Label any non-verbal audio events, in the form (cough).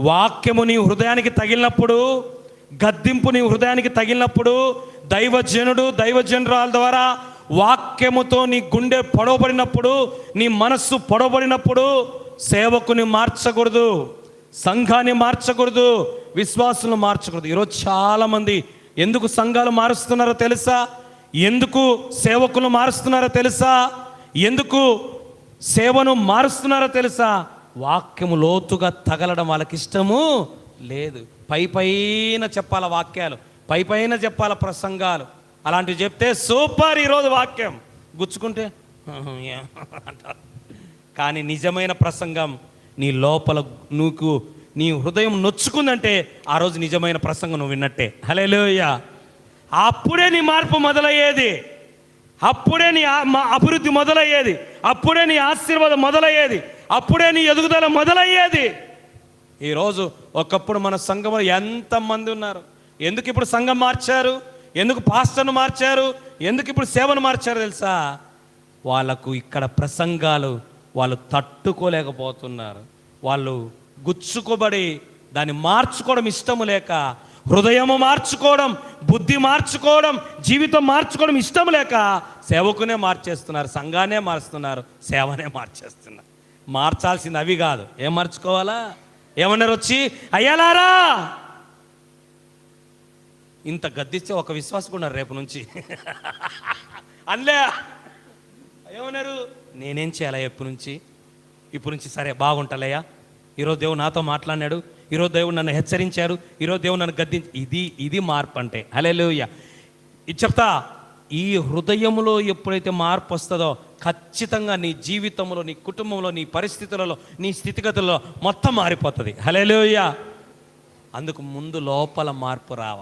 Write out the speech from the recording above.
వాక్యము నీ హృదయానికి తగిలినప్పుడు గద్దింపు నీ హృదయానికి తగిలినప్పుడు దైవజనుడు దైవజనురాల ద్వారా వాక్యముతో నీ గుండె పొడవబడినప్పుడు నీ మనస్సు పొడవబడినప్పుడు సేవకుని మార్చకూడదు సంఘాన్ని మార్చకూడదు విశ్వాసులను మార్చకూడదు. ఈరోజు చాలామంది ఎందుకు సంఘాలు మారుస్తున్నారో తెలుసా? ఎందుకు సేవకులు మారుస్తున్నారో తెలుసా? ఎందుకు సేవను మారుస్తున్నారో తెలుసా? వాక్యము లోతుగా తగలడం వాళ్ళకి ఇష్టము లేదు. పై పైన చెప్పాల వాక్యాలు పై పైన చెప్పాల ప్రసంగాలు. అలాంటివి చెప్తే సూపర్ ఈరోజు వాక్యం. గుచ్చుకుంటే అంటారు. కానీ నిజమైన ప్రసంగం నీ లోపల నువ్వు నీ హృదయం నొచ్చుకుందంటే ఆ రోజు నిజమైన ప్రసంగం నువ్వు విన్నట్టే. హలేలుయ్యా అప్పుడే నీ మార్పు మొదలయ్యేది. అప్పుడే నీ మా అభివృద్ధి మొదలయ్యేది. అప్పుడే నీ ఆశీర్వాదం మొదలయ్యేది. అప్పుడే నీ ఎదుగుదల మొదలయ్యేది. ఈరోజు ఒకప్పుడు మన సంఘంలో ఎంతమంది ఉన్నారు? ఎందుకు ఇప్పుడు సంఘం మార్చారు? ఎందుకు పాస్టర్ను మార్చారు? ఎందుకు ఇప్పుడు సేవను మార్చారు తెలుసా? వాళ్ళకు ఇక్కడ ప్రసంగాలు వాళ్ళు తట్టుకోలేకపోతున్నారు. వాళ్ళు గుచ్చుకోబడి దాన్ని మార్చుకోవడం ఇష్టము లేక హృదయము మార్చుకోవడం బుద్ధి మార్చుకోవడం జీవితం మార్చుకోవడం ఇష్టం లేక సేవకునే మార్చేస్తున్నారు సంఘానే మారుస్తున్నారు సేవనే మార్చేస్తున్నారు. మార్చాల్సింది అవి కాదు. ఏం మార్చుకోవాలా? ఏమన్నారు వచ్చి అయ్యాలారా! ఇంత గద్దిస్తే ఒక విశ్వాసకున్నారు ఉన్నారు రేపు నుంచి. (laughs) అన్లే. ఏమన్నారు? నేనేం చేయాలా ఎప్పటి నుంచి? ఇప్పుడు నుంచి సరే బాగుంటలేయా? ఈరోజు దేవుడు నాతో మాట్లాడినాడు. ఈరోజు దేవుడు నన్ను హెచ్చరించారు. ఈరోజు దేవుడు నన్ను గద్దించి ఇది ఇది మార్పు అంటే. హలేలుయ్య ఇది చెప్తా ఈ హృదయంలో ఎప్పుడైతే మార్పు వస్తుందో ఖచ్చితంగా నీ జీవితంలో నీ కుటుంబంలో నీ పరిస్థితులలో నీ స్థితిగతుల్లో మొత్తం మారిపోతుంది. హలేలోయ అందుకు ముందు లోపల మార్పు రావాలి.